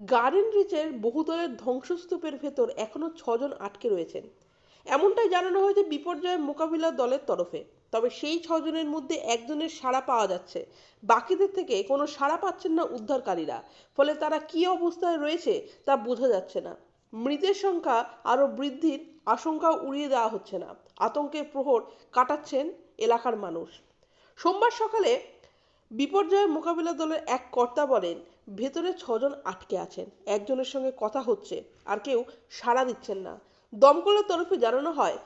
Garden রিচের বহুতলের ধ্বংসস্তূপের ভেতর এখনও ছজন আটকে রয়েছেন। এমনটাই জানানো হয়েছে বিপর্যয় মোকাবিলা দলের তরফে। তবে সেই ছজনের মধ্যে একজনের সাড়া পাওয়া যাচ্ছে। বাকিদের থেকে কোনো সাড়া পাচ্ছেন না উদ্ধারকারীরা। ফলে তারা কি অবস্থায় রয়েছে তা বোঝা যাচ্ছে না। মৃতের সংখ্যা আরও বৃদ্ধির আশঙ্কা উড়িয়ে দেওয়া হচ্ছে না। আতঙ্কের প্রহর কাটাচ্ছেন এলাকার মানুষ। সোমবার সকালে বিপর্যয় মোকাবিলা দলের এক কর্তা বলেন ভেতরে ছজন আটকে আছেন। একজনের সঙ্গে কথা হচ্ছে, আর কেউ সাড়া দিচ্ছেন না। দমকলের তরফে জানানো হয়,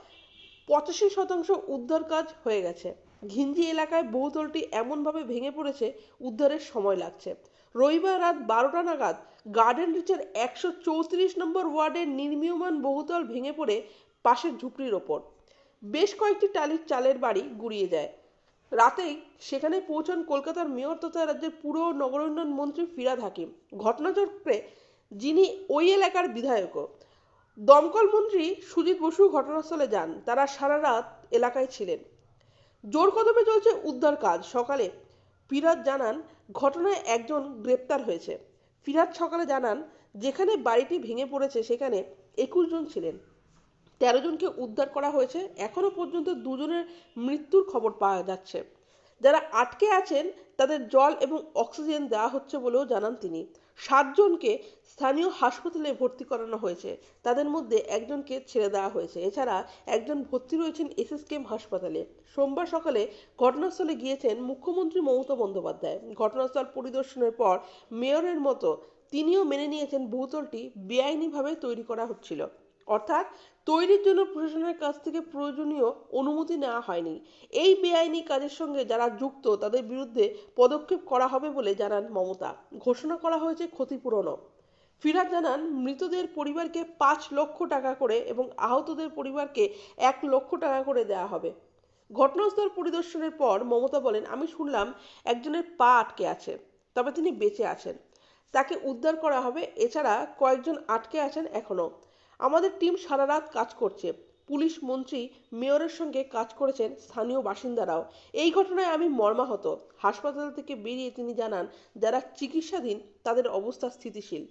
পঁচাশি শতাংশ উদ্ধার কাজ হয়ে গেছে। ঘিঞ্জি এলাকায় বহুতলটি এমনভাবে ভেঙে পড়েছে, উদ্ধারের সময় লাগছে। রবিবার রাত বারোটা নাগাদ গার্ডেন রিচের একশো চৌত্রিশ নম্বর ওয়ার্ডের নির্মীয়মান বহুতল ভেঙে পড়ে পাশের ঝুপড়ির ওপর। বেশ কয়েকটি টালির চালের বাড়ি গুড়িয়ে যায় রাতেই সেখানে পৌঁছান কলকাতার মেয়র তথা রাজ্যের পুর নগরোন্নয়ন মন্ত্রী ফিরাদ হাকিম। ঘটনাচক্রে যিনি ওই এলাকার বিধায়কও। দমকল মন্ত্রী সুজিত বসু ঘটনাস্থলে যান। তারা সারা রাত এলাকায় ছিলেন। জোর কদমে চলছে উদ্ধার কাজ। সকালে ফিরাদ জানান, ঘটনায় একজন গ্রেপ্তার হয়েছে। ফিরাদ সকালে জানান, যেখানে বাড়িটি ভেঙে পড়েছে, সেখানে একুশ জন ছিলেন। তেরো জনকে উদ্ধার করা হয়েছে। এখনও পর্যন্ত দুজনের মৃত্যুর খবর পাওয়া যাচ্ছে। যারা আটকে আছেন, তাদের জল এবং অক্সিজেন দেওয়া হচ্ছে বলেও জানান তিনি। সাতজনকে স্থানীয় হাসপাতালে ভর্তি করানো হয়েছে। তাদের মধ্যে একজনকে ছেড়ে দেওয়া হয়েছে। এছাড়া একজন ভর্তি রয়েছেন এসএসকেএম হাসপাতালে। সোমবার সকালে ঘটনাস্থলে গিয়েছেন মুখ্যমন্ত্রী মমতা বন্দ্যোপাধ্যায়। ঘটনাস্থল পরিদর্শনের পর মেয়রের মতো তিনিও মেনে নিয়েছেন বহুতলটি বেআইনিভাবে তৈরি করা হচ্ছিল। অর্থাৎ তৈরির জন্য প্রশাসনের কাছ থেকে প্রয়োজনীয় অনুমতি নেওয়া হয়নি। এই বেআইনি কাজের সঙ্গে যারা যুক্ত, তাদের বিরুদ্ধে পদক্ষেপ করা হবে বলে জানান মমতা। ঘোষণা করা হয়েছে ক্ষতিপূরণও। ফিরাদ জানান, মৃতদের পরিবারকে পাঁচ লক্ষ টাকা করে এবং আহতদের পরিবারকে এক লক্ষ টাকা করে দেওয়া হবে। ঘটনাস্থল পরিদর্শনের পর মমতা বলেন, আমি শুনলাম একজনের পা আটকে আছে, তবে তিনি বেঁচে আছেন। তাকে উদ্ধার করা হবে। এছাড়া কয়েকজন আটকে আছেন এখনও আমাদের টিম সারা রাত কাজ করছে। পুলিশ মন্ত্রী মেয়রের সঙ্গে কাজ করেছেন স্থানীয় বাসিন্দারাও। এই ঘটনায় আমি মর্মাহত। হাসপাতাল থেকে বেরিয়ে তিনি জানান, যারা চিকিৎসাধীন, তাদের অবস্থা স্থিতিশীল।